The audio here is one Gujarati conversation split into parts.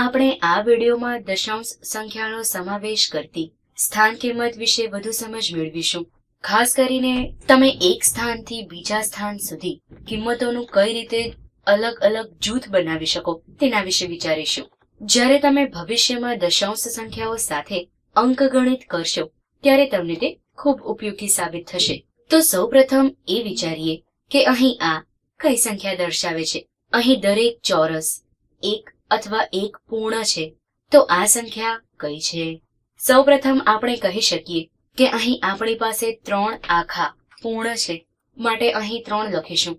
આપણે આ વિડીયોમાં દશાંશ સંખ્યાનો સમાવેશ કરતી સ્થાન કિંમત વિશે વધુ સમજ મેળવીશું. ખાસ કરીને તમે એક સ્થાનથી બીજા સ્થાન સુધી કિંમતોનું કઈ રીતે અલગ અલગ જૂથ બનાવી શકો તેના વિશે વિચારીશું. જ્યારે તમે ભવિષ્યમાં દશાંશ સંખ્યાઓ સાથે અંકગણિત કરશો, ત્યારે તમને તે ખૂબ ઉપયોગી સાબિત થશે. તો સૌપ્રથમ એ વિચારીએ કે અહીં આ કઈ સંખ્યા દર્શાવે છે? અહીં દરેક ચોરસ એક અથવા એક પૂર્ણ છે, તો આ સંખ્યા કઈ છે? સૌપ્રથમ આપણે કહી શકીએ કે અહીં આપણી પાસે ત્રણ આખા પૂર્ણ છે, માટે અહીં ત્રણ લખીશું.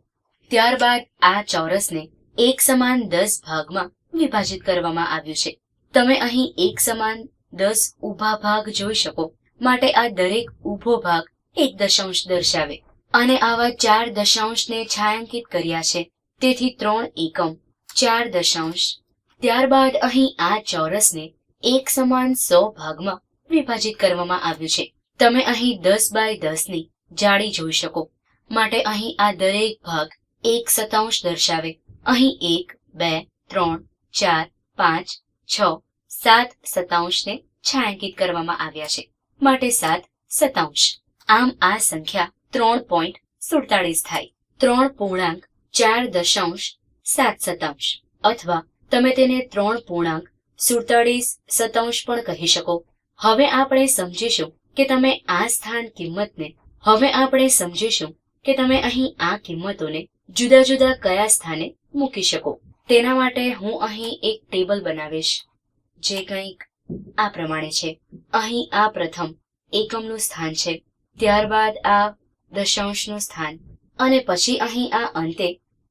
ત્યારબાદ આ ચોરસને એક સમાન દસ ભાગમાં વિભાજિત કરવામાં આવ્યું છે. તમે અહીં એક સમાન દસ ઊભા ભાગ જોઈ શકો, માટે આ દરેક ઊભો ભાગ એક દશાંશ દર્શાવે. અને આવા ચાર દશાંશને છાયાંકિત કર્યા છે, તેથી ત્રણ એકમ, ચાર દશાંશ ત્યારબાદ અહીં આ ચોરસને એક સમાન સો ભાગમાં વિભાજિત કરવામાં આવ્યું છે. તમે અહીં દસ બાય દસની જાળી જોઈ શકો. માટે અહીં આ દરેક ભાગ એક સતાંશ દર્શાવે. અહીં એક, બે, ત્રણ, ચાર, પાંચ, છ, સાત સતાંશને છાંયાંકિત કરવામાં આવ્યા છે. માટે સાત સતાંશ આમ આ સંખ્યા ત્રણ પોઈન્ટ સુડતાળીસ થાય. ત્રણ પૂર્ણાંક ચાર દશાંશ સાત સતાંશ અથવા તમે તેને ત્રણ પૂર્ણાંક, સુડતાળીસ સતાંશ પણ કહી શકો. હવે આપણે સમજીશું કે તમે આ સ્થાન કિંમતને, હવે આપણે સમજીશું કે તમે અહીં આ કિંમતોને જુદા જુદા કયા સ્થાને મૂકી શકો. તેના માટે હું અહીં એક ટેબલ બનાવીશ, જે કંઈક આ પ્રમાણે છે. અહીં આ પ્રથમ એકમનું સ્થાન છે, ત્યારબાદ આ દશાંશનું સ્થાન, અને પછી અહીં આ અંતે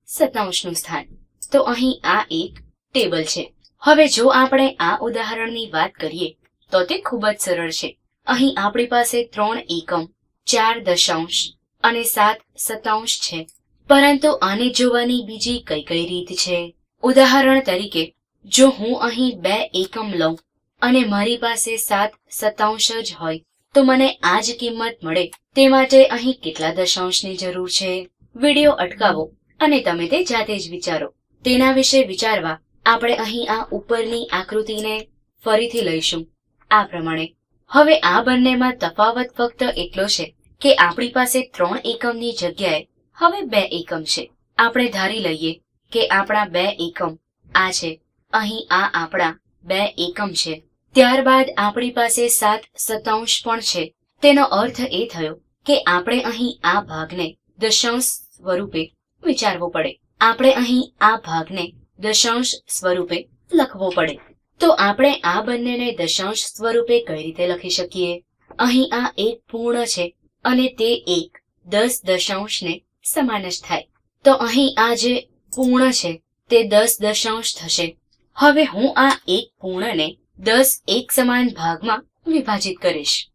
સતાંશનું સ્થાન. તો અહીં આ એક ટેબલ છે. હવે જો આપણે આ ઉદાહરણની વાત કરીએ, તો તે ખૂબ જ સરળ છે. અહીં આપણી પાસે ત્રણ એકમ, ચાર દશાંશ અને સાત સતાંશ છે. પરંતુ આને જોવાની બીજી કઈ કઈ રીત છે? ઉદાહરણ તરીકે, જો હું અહીં બે એકમ લઉં અને મારી પાસે સાત સતાંશ જ હોય, તો મને આ જ કિંમત મળે. તે માટે અહીં કેટલા દશાંશની જરૂર છે? વિડિયો અટકાવો અને તમે તે જાતે જ વિચારો. તેના વિશે વિચારવા આપણે અહીં આ ઉપરની આકૃતિને ફરીથી લઈશું. આ પ્રમાણે. હવે આ બંનેમાં તફાવત ફક્ત એટલો છે કે આપણી પાસે ત્રણ એકમની જગ્યાએ હવે બે એકમ છે. આપણે ધારી લઈએ કે આપણા બે એકમ આ છે. અહીં આ આપણા બે એકમ છે. ત્યારબાદ આપણી પાસે સાત સતાંશ પણ છે. તેનો અર્થ એ થયો કે આપણે અહીં આ ભાગને દશાંશ સ્વરૂપે વિચારવો પડે. આપણે અહીં આ ભાગને દશાંશ સ્વરૂપે લખવો પડે. તો આપણે આ બંનેને દશાંશ સ્વરૂપે કઈ રીતે લખી શકીએ? અહીં આ એક પૂર્ણ છે અને તે એક દસ દશાંશને સમાન જ થાય. તો અહીં આ જે પૂર્ણ છે, તે દસ દશાંશ થશે. હવે હું આ એક પૂર્ણને દસ એક સમાન ભાગમાં વિભાજિત કરીશ.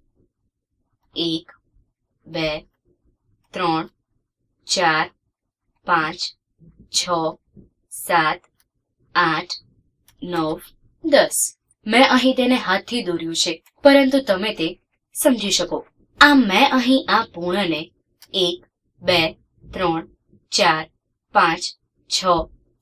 એક, બે, ત્રણ, ચાર, પાંચ, છ, સાત આઠ, નવ, દસ. મેં અહીં તેને હાથથી દોર્યું છે, પરંતુ તમે તે સમજી શકો. આ મેં અહીં આ પૂર્ણને એક, બે, ત્રણ, ચાર, પાંચ, છ,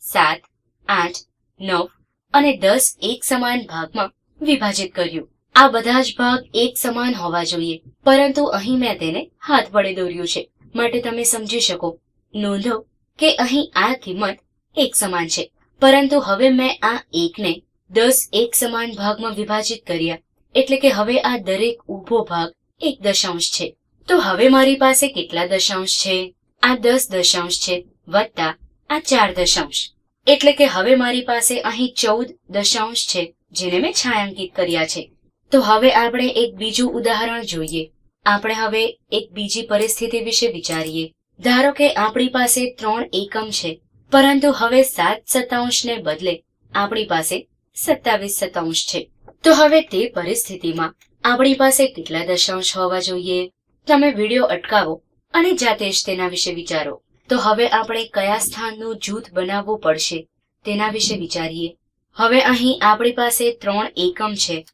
સાત, આઠ, નવ અને દસ એક સમાન ભાગમાં વિભાજિત કર્યું. આ બધા જ ભાગ એક સમાન હોવા જોઈએ, પરંતુ અહીં મેં તેને હાથ વડે દોર્યું છે. માટે તમે સમજી શકો. નોંધો કે અહીં આ કિંમત એક સમાન છે. પરંતુ હવે મેં આ એકને દસ એક સમાન ભાગમાં વિભાજિત કર્યા. એટલે કે હવે આ દરેક ઊભો ભાગ એક દશાંશ છે. તો હવે મારી પાસે કેટલા દશાંશ છે? આ દસ દશાંશ છે વત્તા આ ચાર દશાંશ. એટલે કે હવે મારી પાસે અહીં ચૌદ દશાંશ છે, જેને મેં છાયાંકિત કર્યા છે. તો હવે આપણે એક બીજું ઉદાહરણ જોઈએ. આપણે હવે એક બીજી પરિસ્થિતિ વિશે વિચારીએ. ધારો કે આપણી પાસે ત્રણ એકમ છે પરંતુ હવે સાત સતાંશને બદલે આપણી પાસે સત્તાવીસ સતાંશ છે. તો હવે તે પરિસ્થિતિમાં આપણી પાસે કેટલા દશાંશ હોવા જોઈએ? તમે વીડિયો અટકાવો અને જાતે જ તેના વિશે વિચારો. તો હવે આપણે કયા સ્થાનનું જૂથ બનાવવું પડશે તેના વિશે વિચારીએ. હવે અહીં આપણી પાસે ત્રણ એકમ છે.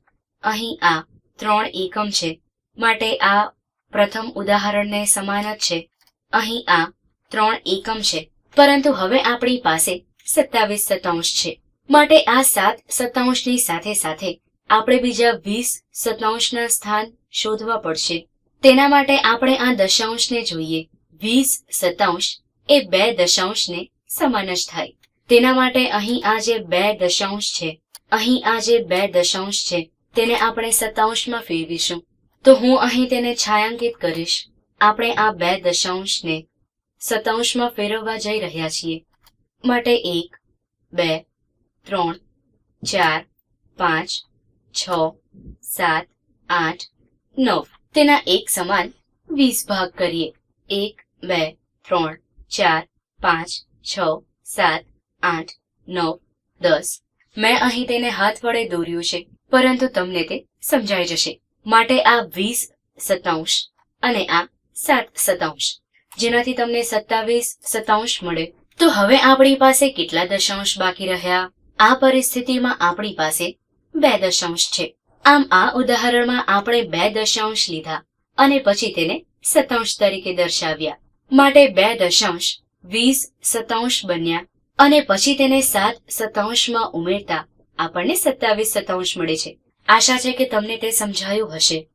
અહીં આ ત્રણ એકમ છે. માટે આ પ્રથમ ઉદાહરણને સમાન જ છે. અહીં આ ત્રણ એકમ છે. પરંતુ હવે આપણી પાસે સત્તાવીસ સતાંશ છે. માટે આ સાત સત્તાંશની સાથે સાથે આપણે બીજા વીસ સત્તાંશના સ્થાન શોધવા પડશે. તેના માટે આપણે આ દશાંશને જોઈએ. વીસ સત્તાંશ એ બે દશાંશને સમાન જ થાય. તેના માટે અહીં આ જે બે દશાંશ છે, અહીં આ જે બે દશાંશ છે, તેને આપણે સત્તાંશમાં ફેરવીશું. તો હું અહીં તેને છાયાંકિત કરીશ. આપણે આ બે દશાંશને સત્તાંશમાં ફેરવવા જઈ રહ્યા છીએ. માટે એક, બે, ત્રણ, ચાર, પાંચ, છ, સાત, આઠ, નવ. તેના એક સમાન વીસ ભાગ કરીએ. એક, બે, ત્રણ, ચાર, પાંચ, છ, સાત, આઠ, નવ, દસ. મેં અહીં તેને હાથ વડે દોર્યું છે, પરંતુ તમને તે સમજાઈ જશે. માટે આ વીસ સતાંશ અને આ સાત સત્તાંશ જેનાથી તમને સત્તાવીસ સત્તાંશ મળે. તો હવે આપણી પાસે કેટલા દશાંશ બાકી રહ્યા? આ પરિસ્થિતિમાં આપણી પાસે બે દશાંશ છે. આમ આ ઉદાહરણમાં આપણે બે દશાંશ લીધા અને પછી તેને સત્તાંશ તરીકે દર્શાવ્યા. માટે બે દશાંશ વીસ સત્તાંશ બન્યા અને પછી તેને સાત સત્તાંશમાં ઉમેરતા આપણને સત્તાવીસ સત્તાંશ મળે છે. આશા છે કે તમને તે સમજાયું હશે.